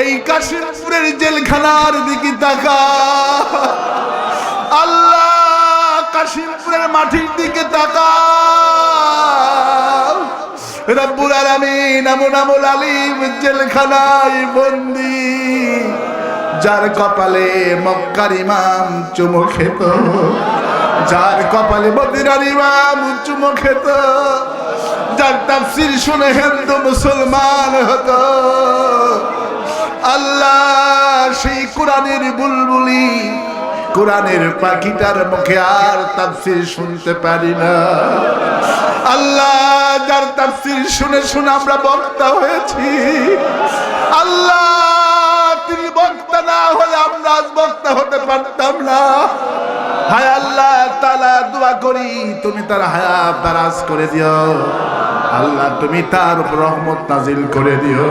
এই কাশিমপুরের জেলখানার দিকে তাকা। আল্লাহ কাশিমপুরের মাটির দিকে তাকা। রব্বুল আলামিন এমন আমল আলিম জেলখানায় বন্দি, যার কপালে মক্কার ইমাম চুমো খেত, যার কপালে মদিনার ইমাম চুমো খেত, যার তাফসির শুনে হিন্দু মুসলমান হতো। আল্লাহ, সেই কোরআনের বুলবুলি কোরআনের পাখিটার মুখে আর তাফসির শুনতে পারি না। আল্লাহ, যার তাফসির শুনে শুনে আমরা বক্তা হয়েছি। আল্লাহ, তিনি বক্তা না হলে আমরা আজ বক্তা হতে পারতাম না। হায় আল্লাহ, তালা দোয়া করি, তুমি তার হায়াত দারাজ করে দিও। আল্লাহ, তুমি তার রহমত নাজিল করে দিও।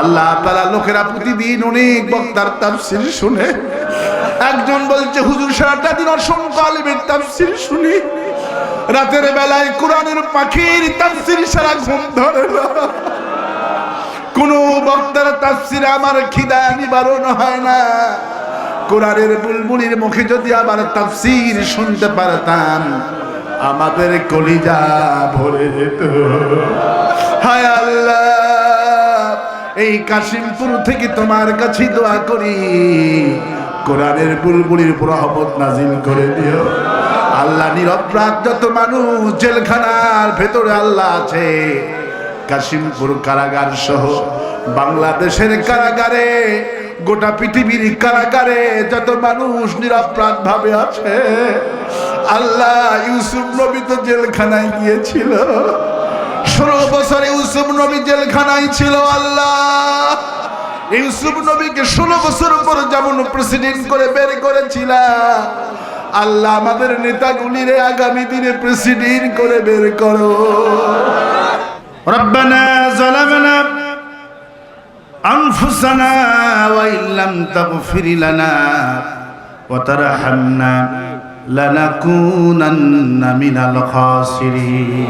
আল্লাহ তালা লোকেরা প্রতিদিন অনেক বক্তার তাফসির শুনে, একজন বলছে, হুজুর, সারাটা দিন অসংখ্য আলিমের তাফসির শুনি। রাতের বেলায় কোরআনের পাখির তাফসির সারা ঘুম ধরে কোন বক্তার তাফসিরে আমার খিদা নিবারণ হয় না। কোরআনের বুলবুলির মুখে যদি আবার তাফসির শুনতে পারতাম, আমাদের কলিজা ভরে যেত। হায় আল্লাহ! এই কাশিমপুর থেকে তোমার কাছে দোয়া করি। কোরআনের বুলবুলির রহমত নাজিল করে দিও। আল্লাহ নিরপরাধ যত মানুষ জেলখানার ভেতরে আল্লাহ আছে। কাশিমপুর কারাগার সহ বাংলাদেশের কারাগারে, গোটা পৃথিবীর কারাগারে যত মানুষ নিরাপরাধ ভাবে আছে, আল্লাহ ইউসুফ নবী তো জেলখানায় গিয়েছিল। ষোলো বছরে ইউসুফ নবী জেলখানায় ছিল আল্লাহ ইউসুফ নবীকে ষোলো বছর পর যেমন প্রেসিডেন্ট করে বের করেছিল আল্লাহ আমাদের নেতাগুলিরে আগামী দিনে প্রেসিডেন্ট করে বের করো ربنا ظلمنا أنفسنا وإن لم تغفر لنا وترحمنا لنكونن من الخاسرين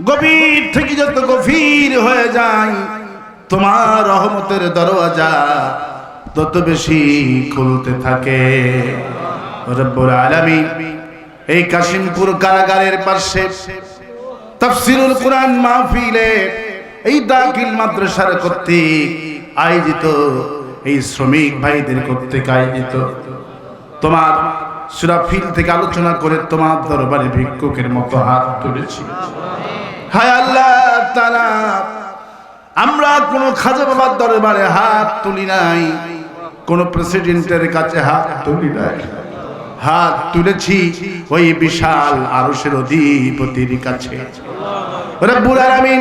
গভীর থেকে যত গভীর হয়ে যায়, তোমার রহমতের দরওয়াজা তত বেশি খুলতে থাকে। রব্বুল আলামিন এই কাশিমপুর কারাগারের পাশে তাফসিরুল কোরআন মাহফিলে এই দাখিল মাদ্রাসার কর্তৃক আয়োজিত এই শ্রমিক ভাইদের কর্তৃক আয়োজিত। তোমার সুরাফিল থেকে আলোচনা করে তোমার দরবারে ভিক্ষুকের মতো হাত তুলেছি। হায় আল্লাহ তারা আমরা কোনো খাজা বাবার দরবারে হাত তুলি নাই, কোন প্রেসিডেন্টের কাছে হাত তুলি নাই। হাত তুলেছি ওই বিশাল আরশের অধিপতির কাছে। রব্বুল আলামিন,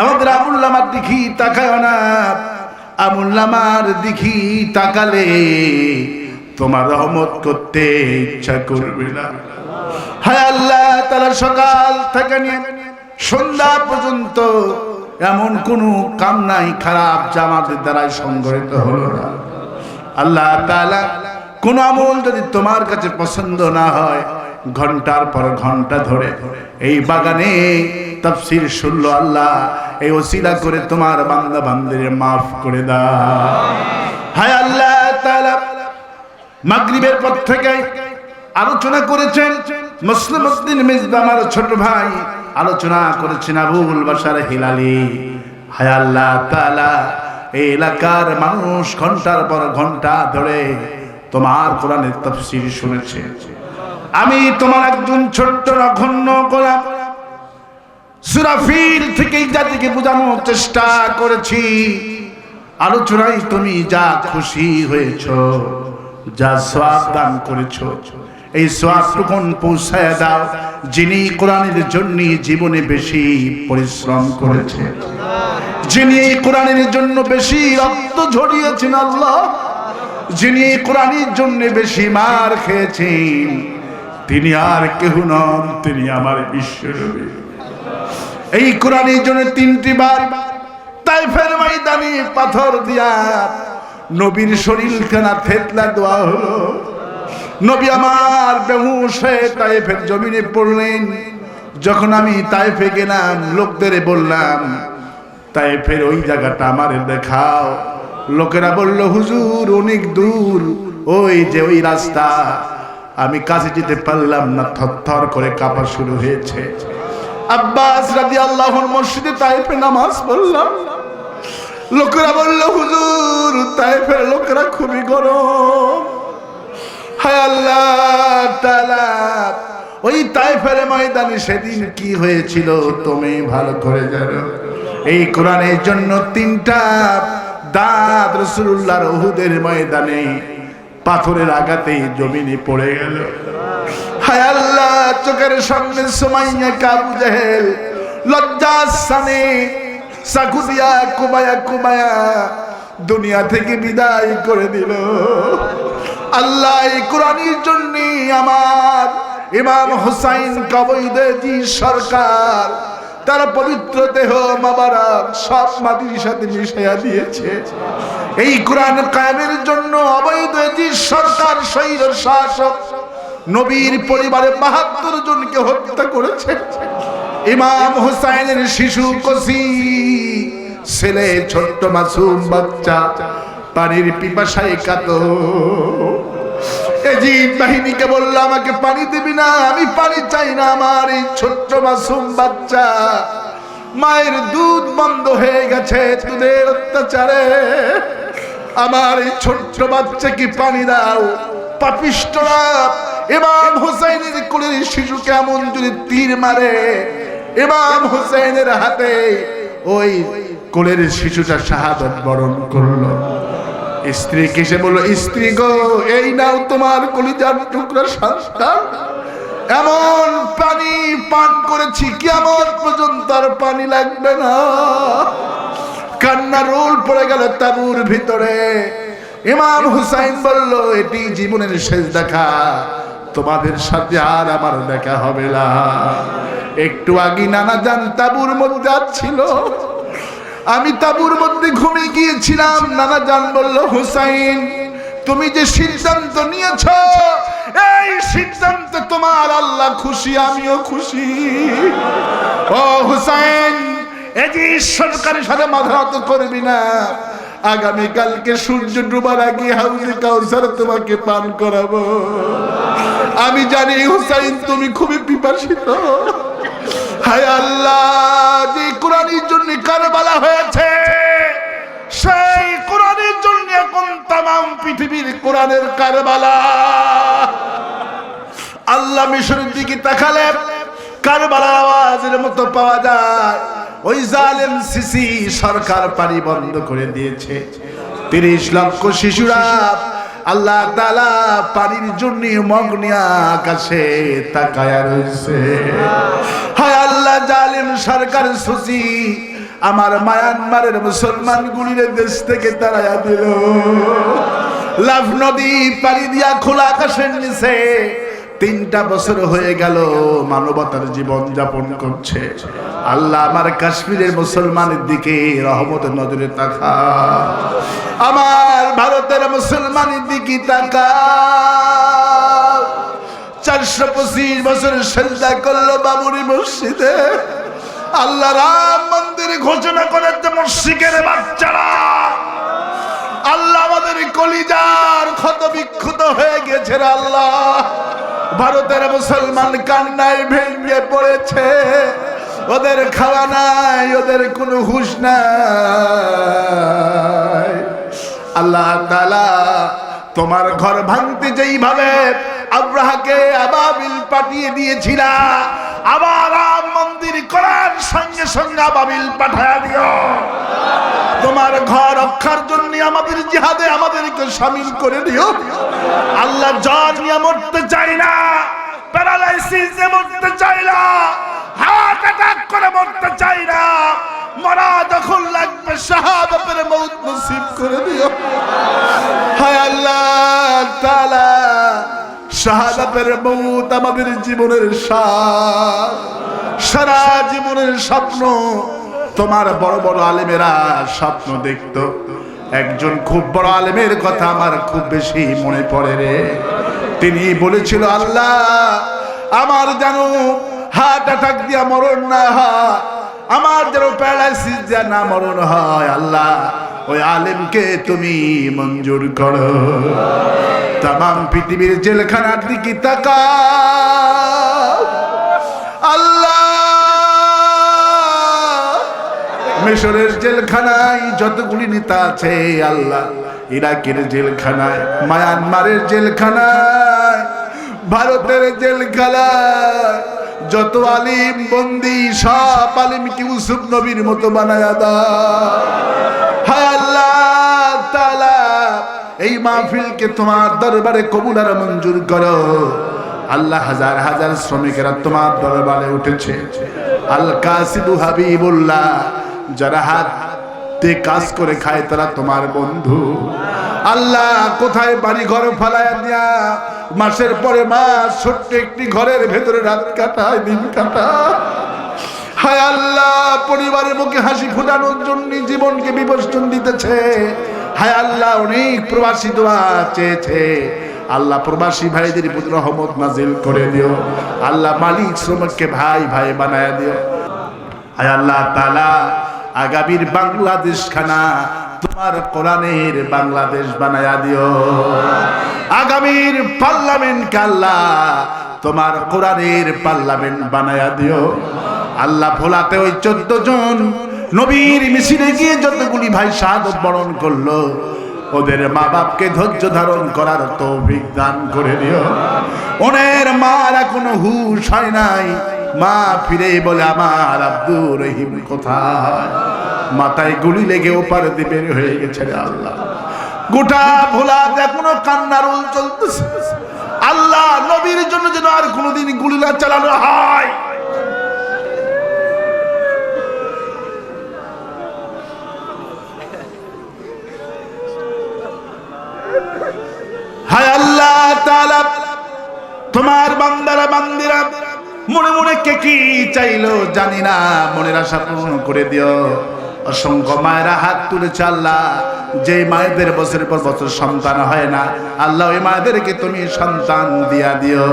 আমাদের আমুল্লামার দিঘি তাকায় না আমুল্লামার দিঘি তাকালে তোমার রহমত করতে ইচ্ছা করবে না। হায় আল্লাহ তারা সকাল থেকে নিয়ে সন্ধ্যা পর্যন্ত এমন কোনো কাম নাই, খারাপ জামাতের দ্বারাই সংগঠিত হলো না। আল্লাহ কোন আমল যদি তোমার কাছে পছন্দ না হয়, ঘণ্টার পর ঘণ্টা ধরে এই বাগানে তাফসীর শুনলো আল্লাহ, এই ওসিলা করে তোমার বান্দা বান্দির মাফ করে দাও। হায় আল্লাহ তাআলা, মাগরিবের পর থেকে আলোচনা করেছেন মুসলিম উদ্দিন মিজবা আমার ছোট ভাই আলোচনা করেছেন আবুল বাসার হিলালি। হায় তাআলা, এই এলাকার মানুষ ঘণ্টার পর ঘণ্টা ধরে তোমার কোরআনের তাফসীর শুনেছে। আমি তোমার একজন ছোট্ট নগণ্য গোলাম। সুরাফিল থেকে জাতিকে বোঝানোর চেষ্টা করেছি। আলোচনায় তুমি যা খুশি হয়েছ, যা সোয়াব দান করেছ, এই সোয়াবটুকুন পৌঁছায় দাও। যিনি কোরআনের জন্য জীবনে বেশি পরিশ্রম করেছে যিনি এই কোরআনের জন্য বেশি রক্ত ঝরিয়েছেন আল্লাহ। যিনি কোরআনের জন্য বেশি মার খেয়েছেন। তিনি আর কেহ নন, তিনি আমার বিশ্বনবী। এই কোরআনের জন্য তিনটি বার তাইফের ময়দানে পাথর দিয়া নবীর শরীর খানা থেতলা দেওয়া হলো। নবী আমার বেহুশ হয়ে তাইফের জমিনে পড়লেন। যখন আমি তাইফে গেলাম, লোকদের বললাম, তাইফের ওই জায়গাটা আমারে দেখাও। লোকেরা বলল, হুজুর, অনেক দূর। ওই যে ওই রাস্তা। আমি কাছে যেতে পারলাম না, থরথর করে কাঁপা শুরু হয়েছে। আব্বাস রাদি আল্লাহর মসজিদে তাইফে নামাজ পড়লাম। লোকেরা বলল, হুজুর, তাইফের লোকেরা খুবই গরম। হায় আল্লাহ তাআলা। ওই তাইফের ময়দানে সেদিন কি হয়েছিল তুমি ভালো করে জানো? এই কোরআনের জন্য তিনটা দাঁত রসুল্লাহর উহুদের ময়দানে পাথরের আঘাতে জমিনে পড়ে গেল। হায় আল্লাহ, চোখের সামনে সুমাইয়া কাবু জাহেল লজ্জাস্থানে সাকুদিয়া কুবায়া কুবায়া দুনিয়া থেকে বিদায় করে দিল। আল্লাহ এই কোরআনের জন্য আমার ইমাম হুসাইন কবৈদেজি সরকার, তার পবিত্র দেহ মাবারাক সব মাটির সাথে মিশাইয়া দিয়েছে। এই কোরআন কায়েমের জন্য অবৈধজি সরকার শৈর শাসক, নবীর পরিবারে বাহাত্তর জনকে হত্যা করেছে। ইমাম হুসাইনের শিশু কসি ছেলে, ছোট্ট, মাসুম বাচ্চা, পানির পিপাসায় কাত বাহিনীকে আমাকে পানি দিবি না, আমি পানি চাই না আমার এই ছোট্ট মাসুম বাচ্চা। মায়ের দুধ বন্ধ হয়ে গেছে অত্যাচারে। আমার এই ছোট্ট পানি দাও পাপিষ্টরা ইমাম হুসাইনের কোলের শিশু কেমন যদি তীর মারে, এমাম হুসাইনের হাতে ওই কোলের শিশুটা শাহাদত বরণ করল। স্ত্রী কেসে বলল, স্ত্রী গো, এই নাও তোমার কলিজার টুকরা সন্তান এমন পানি পান করেছি কেমন পর্যন্ত আর পানি লাগবে না। কান্না রোল পড়ে গেল তাবুর ভিতরে। ইমাম হুসাইন বলল, এটি জীবনের শেষ দেখা। তোমাদের সাথে আর আমার দেখা হবে না। একটু আগে নানা জান তাবুর মধ্যে ছিল। আমি তাবুর মধ্যে ঘুমিয়ে গিয়েছিলাম, নানা জান বলল, হুসাইন, তুমি যে সিদ্ধান্ত নিয়েছ, এই সিদ্ধান্ত তোমার আল্লাহ খুশি, আমিও খুশি। ও হুসাইন এই যে সরকারের সাথে মাথা নত করবি না। আগামী কালকে সূর্য ডুবার আগে হাউজে কাউসার তোমাকে পান করাবো। আমি জানি হুসাইন, তুমি খুবই পিপাসিত। হায় আল্লাহ, যে কোরআনের জন্য কারবালা হয়েছে, সেই কোরআনের জন্য এখন তাম পৃথিবীর কোরআনের কারবালা। আল্লাহ মিশরের দিকে তাকালে কারবালার আওয়াজের মতো পাওয়া যায়। ওই জালেম সিসি সরকার পানি বন্ধ করে দিয়েছে। তিরিশ লক্ষ শিশুরা আল্লাহ তালা পানির জন্য মগ্ন আকাশে তাকায়া রয়েছে। হায় আল্লাহ, জালিম সরকার সুসি আমার মায়ানমারের মুসলমান গুলির দেশ থেকে তারা দিল। লাভ নদী পানি দিয়া খোলা আকাশের নিচে তিনটা বছর হয়ে গেল মানবতার জীবন যাপন করছে। আল্লাহ আমার কাশ্মীরের মুসলমানের দিকে রহমত নজরে তাকা আমার ভারতের মুসলমানের দিকে তাকা চারশো পঁচিশ বছর সেজদা করল বাবুরি মসজিদে। আল্লাহ রাম মন্দিরে ঘোষণা করেন করেছে মসজিদের বাচ্চারা। আল্লাহ আমাদের কলিজার ক্ষত বিক্ষত হয়ে গেছে আল্লাহ। ভারতের মুসলমান কান্নায় ভেঙে পড়েছে। ওদের খাওয়া নাই, ওদের কোনো হুশ নাই। আল্লাহ তালা তোমার ঘর ভাঙতে যেইভাবে আব্রাহাকে আবাবিল পাঠিয়ে দিয়েছিলা, আবার মন্দির করার সঙ্গে সঙ্গে আবাবিল পাঠায় দিও। তোমার ঘর রক্ষার জন্য আমাদের জিহাদে আমাদেরকে সামিল করে দিও আল্লাহ জ্বর নিয়ে মরতে চাই না, প্যারালাইসিস মরতে চাই না, হার্ট অ্যাটাক করে মরতে চাই না, মরা যখন লাগবে শাহাদাতের মৌত নসিব করে দিও হায় আল্লাহ তাআলা, শাহাদাতের মৌত আমাদের জীবনের সার, সারা জীবনের স্বপ্ন তোমার বড় বড় আলেমেরা স্বপ্ন দেখতো। একজন খুব বড় আলেমের কথা আমার খুব বেশি মনে পড়ে রে। তিনি বলেছিল, আল্লাহ, আমার যেন হার্ট অ্যাটাক দিয়া মরণ না হয়, আমার যেন প্যারালাইসিস দিয়া না মরণ হয়, আল্লাহ, ওই আলেমকে তুমি মঞ্জুর করো। তাম পৃথিবীর জেলখানার দিকে তাকা মিশরের জেলখানায় যতগুলি নেতা আছে, আল্লাহ ইরাকের জেলখানায়, মায়ানমারের জেলখানায়, ভারতের জেলখানায় যত আলিম বন্দি সব আলিমকে ইউসুফ নবীর মতো বানায়া হায় আল্লাহ তাআলা, এই মাহফিলকে তোমার দরবারে কবুল আর মঞ্জুর করো। আল্লাহ হাজার হাজার শ্রমিকেরা তোমার দরবারে উঠেছে। আল কাসিবু হাবিবুল্লাহ যারা হাতে কাজ করে খায় তারা তোমার বন্ধু। আল্লাহ, কোথায় বাড়ি ঘর ফালায় দিয়া মাসের পরে মাস ছোট্ট একটি ঘরের ভেতরে রাত কাটায়, দিন কাটায়? হায় আল্লাহ, পরিবারের মুখে হাসি ফোটানোর জন্য জীবনকে বিবর্তন দিতেছে। হায় আল্লাহ, অনেক প্রবাসী দোয়া চেয়েছে। আল্লাহ, প্রবাসী ভাইদের প্রতি রহমত নাজিল করে দিও। আল্লাহ, মালিক, শ্রমিককে ভাই ভাই বানায় দিও। হায় আল্লাহ তালা আগামীর বাংলাদেশ খানা তোমার কোরআনের বাংলাদেশ বানায়া দিও। আগামীর পার্লামেন্ট আল্লাহ তোমার কোরআনের পার্লামেন্ট বানায়া দিও। আল্লাহ ভোলাতে ওই চোদ্দ জন নবীর মিছিলে গিয়ে যতগুলি ভাই শাহাদত বরণ করল, ওদের মা বাপকে ধৈর্য ধারণ করার তৌফিক দান করে দিও। ওনের মার এখনও হুশ হয় নাই। মা ফিরে বলে, আমার আব্দুর রহিম কোথায়? মাথায় গুলি লেগে ওপারে দিয়ে হয়ে গেছে রে আল্লাহ। গোটা ভোলা এখনও কান্নার উল চলতেছে। আল্লাহ নবীর জন্য যেন আর কোনোদিন গুলি না চালানো হায়। মনে মনে কে কি চাইলো জানি না। মনের আশা পূর্ণ করে দিও। অসংখ্য মায়েরা হাত তুলেছে চাল্লা যে মায়েদের বছরের পর বছর সন্তান হয় না, আল্লাহ ওই মায়েদেরকে তুমি সন্তান দিয়া দিও।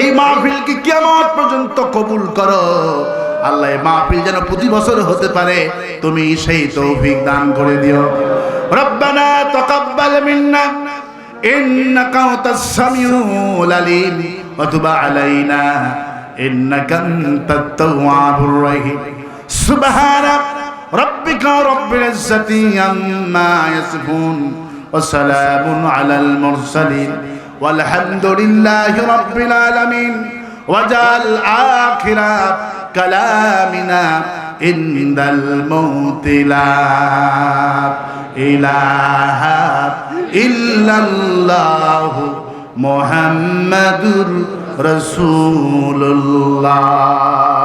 এই মাহফিলকে কেমন পর্যন্ত কবুল করো। আল্লাহ মাহফিল যেন প্রতি বছর হতে পারে, তুমি সেই তৌফিক দান করে দিও। রব্বানা তকাব্বাল মিন্না, ইন্নাকা তাসসামিউল আলিম। وتب علينا إنك أنت التواب الرحيم سبحان ربك رب العزة عما يصفون وسلام على المرسلين والحمد لله رب العالمين وجعل آخر كلامنا عند الموت لا إله إلا الله মোহাম্মদুর রসুল্লাহ